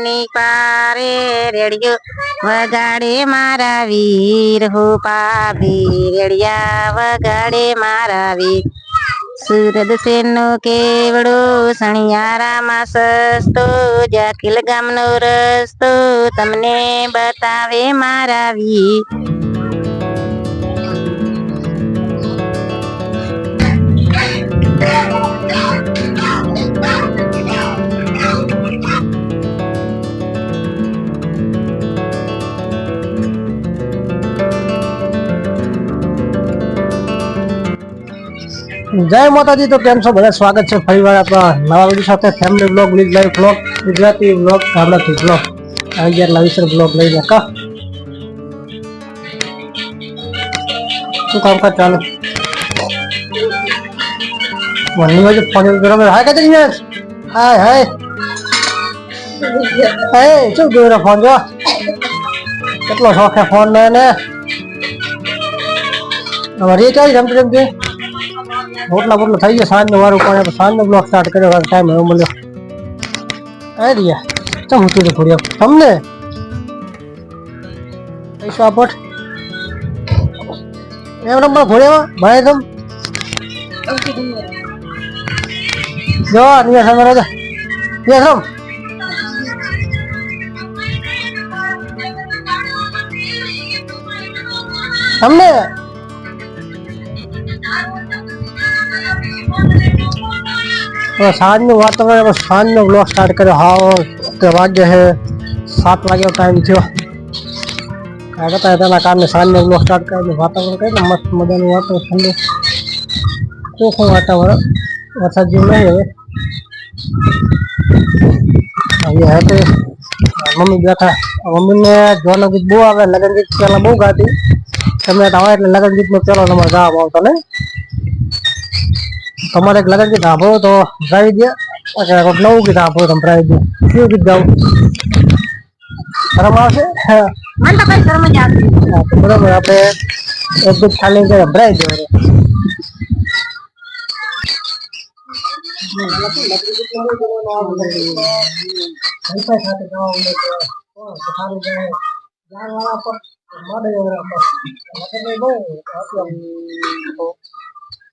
ની પારે રેડિયો વગાડે મારા વીર હો પાવી રેડિયા વગાડે મારા વીર સુરદ સેનો કેવડો સણિયારામાં સસ્તો જાકીલ ગામનો રસ્તો તમને બતાવે મારા વીર जय माता दी तो केम छो बधा स्वागत छे परिवार आपा नवा वीडियो साथे family vlog with life vlog Gujarati vlog गामडा थी व्लॉग आई यार लविसर व्लॉग लई लेका तो काम का चल मम्मी मुझे फोन करो मैं हाय कहते नहीं हाय हाय हाय चुप गोरा फोन जो कितना शौक है फोन लेने हमारी चाय जम जम जी ઓટલા બોટલા થઈ ગયા સાંજનો વારો પણ સાંજનો બ્લોક સ્ટાર્ટ કર્યો વાર ટાઈમ હવે મળ્યો એ રિયા ચમ હતું તો થોડી તમને પૈસા આપટ એમ રમવા ઘોડ્યામાં ભાઈ તમ જો નિયા સામે રાજા નિયા રમ તમને और साँझ में हुआ तो मैं साँझ में ब्लॉग स्टार्ट करे हाँ और वाग्य है सात बजे का टाइम थो कहता है ना काम साँझ में ब्लॉग स्टार्ट कर वातावरण कहीं मस्त मजा हुआ तो ठंडे कुछ वातावरण वरसाद अच्छा, जो नहीं है अभी है तो मम्मी ने મમ્મીને જોવાનું ગીત બહુ આવે લગન ગીત પેલા બહુ ગાતી तो આવે એટલે લગન ગીતનો પેલો નંબર ગાવા આવતો ને તમારે એક લગન ગીત સાંભળો તો ગાઈ દે કોઈક નવું ગીત સાંભળો તમે પ્રાઈ દે કયું ગીત ગાવું શરમ આવશે મને તો કઈ શરમ જ આવતી બરોબર આપણે એક ગીત ખાલી કે સંભળાઈ દે મારે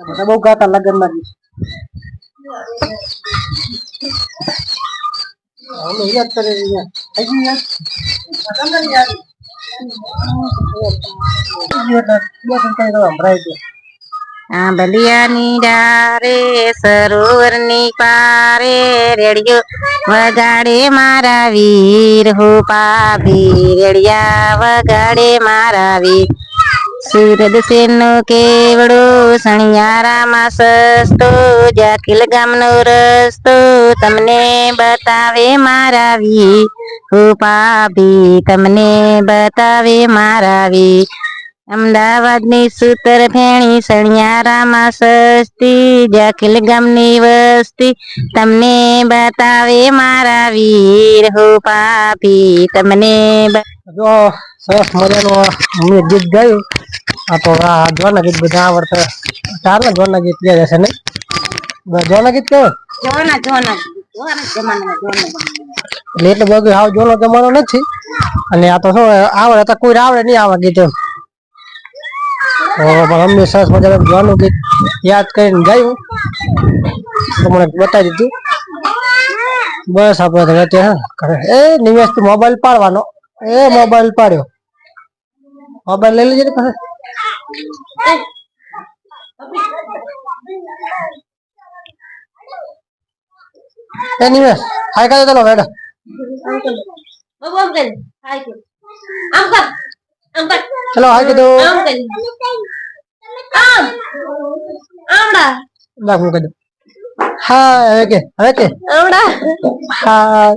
બધા બહુ ગાતા લગનમાં જ યાદ કરે યાદ આંબલિયાની ડારે સરોવરની પારે રેડિયો વગાડે મારા વીર હો પાપી રેડિયા વગાડે મારા વીર સુરદસેનનો કેવડો સણિયારામાં સસ્તો જાકીલ ગામનો રસ્તો તમને બતાવે મારા વી ઉપાભી તમને બતાવે મારા વી અમદાવાદની સૂતર ફેણી સણિયારામાં સસ્તી જાખીલ ગામની વસ્તી તમને બતાવે મારા વીર હો પાપી તમને સરસ મજાનું ગીત ગાયું અપોરા જોનગીત બધાવરતા ચાલ જોનગીત લેજે ને બજા લગીત કે જોના જોના જોને કે મને જોને લેટ બોગી આવ જોનો તમારો નથી અને આ તો હો આવરતા કોઈ આવડે નહી આવા ગીત ઓ બરા મેસેજ વગેરે જોન કે યાદ કરીને ગાયું મને બતા દીધું બસ આપો તો વાત કરે એ નઈ યસ તો મોબાઈલ પાડવાનો એ મોબાઈલ પાડ્યો ઓબર લઈ લેજો કસ एनीवे हाय कर चलो बैठ बाबू अंकल हाय कर अंकल अंकल चलो हाय कर दो अंकल आम आमड़ा लाग मुकद हाय हवे के हवे के आमड़ा हाय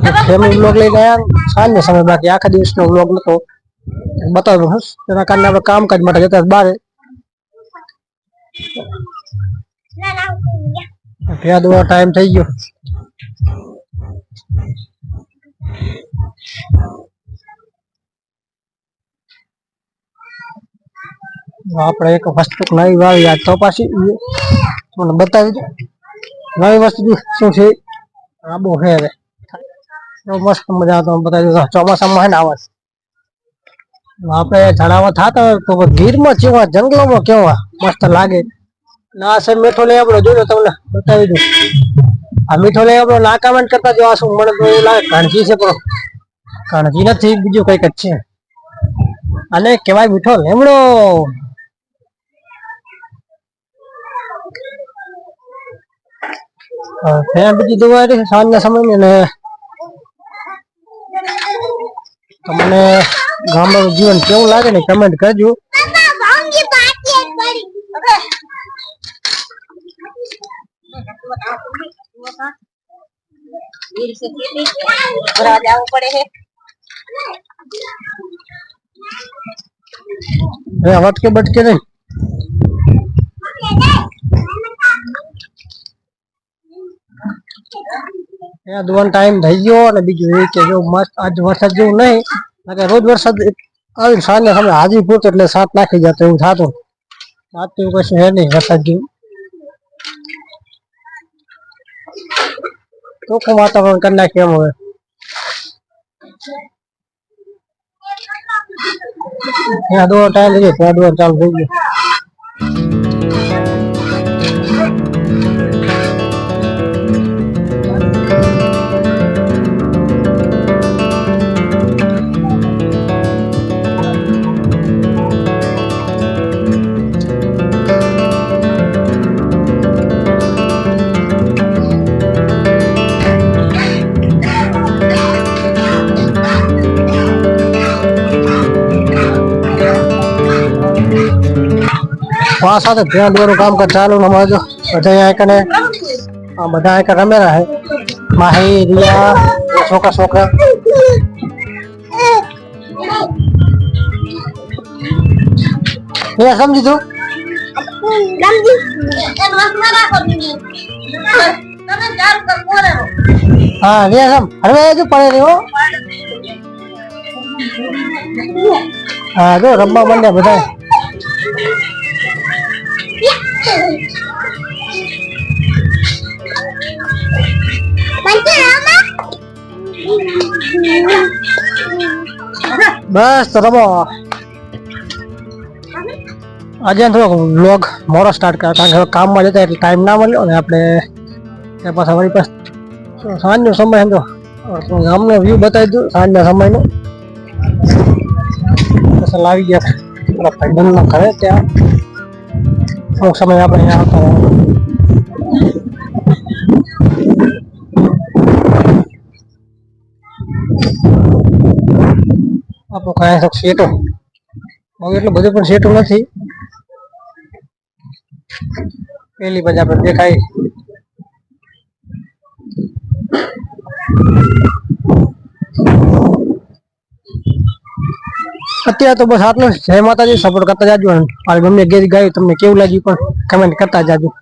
ફેમિલી બ્લોગ લઈ ગયા સાંજનો સમય બાકી આખા દિવસનો બ્લોગ નતો બતાવ્યો હસ તેના કારણે આપણે કામકાજ માટે જતા બહાર ભેદ ટાઈમ થઈ ગયો આપણે એક વસ્તુ નવી વાવી આ તો પાછી મને બતાવી દો નવી વસ્તુ શું છે આબો હે મસ્ત મજા આવતો બતાવી દઉં ચોમાસામાં આવે આપણે ઝાડાવા થતા તો ગીરમાં કેવા જંગલોમાં કેવા મસ્ત લાગે ના સર મીઠો લઈ આપણો લો તમને બતાવી દઉં આ મીઠો લઈ આપણો ના કમેન્ટ કરતા જો આ શું મને તો એવું લાગે કાણજી છે પણ કાણજી નથી બીજું કઈક જ છે અને કેવાય મીઠો લેમડો બીજી દવા સાંજના સમય ને તમને ગામડા જીવન કેમ લાગે ને કમેન્ટ કરજો બાબા ભાંગી પાટી પડી હવે તમારે ના પડવું દોકા વીર સે કિટી ફરવા જવું પડે હે એ આડકે બટકે ને દોન ટાઈમ થઈ ગયો અને બીજું એ કે જો મસ્ત આજ વરસાદ જેવું નહીં કારણ રોજ વરસાદ આવી સાંજે સામે હાજી પૂરતો એટલે સાત નાખી જતો એવું થતું આજ તો એવું કશું હે નહીં વરસાદ જેવું ચોખ્ખું વાતાવરણ કરી નાખે એમ હવે દોડ ટાઈમ થઈ ગયો દોડ ચાલુ થઈ ગયો વાસ સાથે ધ્યાન દેવાનું કામ કર ચાલુ ને અમારે જો બધા અહીંયા કને આ બધા અહીંયા રમે રહે માહી રિયા છોકરા છોકરા મેં સમજી તું હા રે સમ હવે હજુ પડે રહ્યો હા જો રમવા મને બધા બસ રમો આજે થોડો વ્લોગ મોડો સ્ટાર્ટ કર્યો કારણ કે કામમાં જતા એટલે ટાઈમ ના મળ્યો ને આપણે ત્યાં પાસે અમારી પાસે સાંજનો સમય સમજો ગામનો વ્યૂ બતાવી દઉં સાંજના સમયનો લાવી ગયા ભાઈબંધના ઘરે ત્યાં અમુક સમય આપણે અહીંયા આવતા રહ્યા આપણું કાંઈ શોખ શેટો હવે એટલું બધું પણ શેટું નથી પહેલી બધા આપણે દેખાય અત્યારે તો બસ આટલું જય માતાજી સપોર્ટ કરતા જાજો આલ્બમની ગેરી ગાયું તમને કેવું લાગ્યું પણ કમેન્ટ કરતા જાજો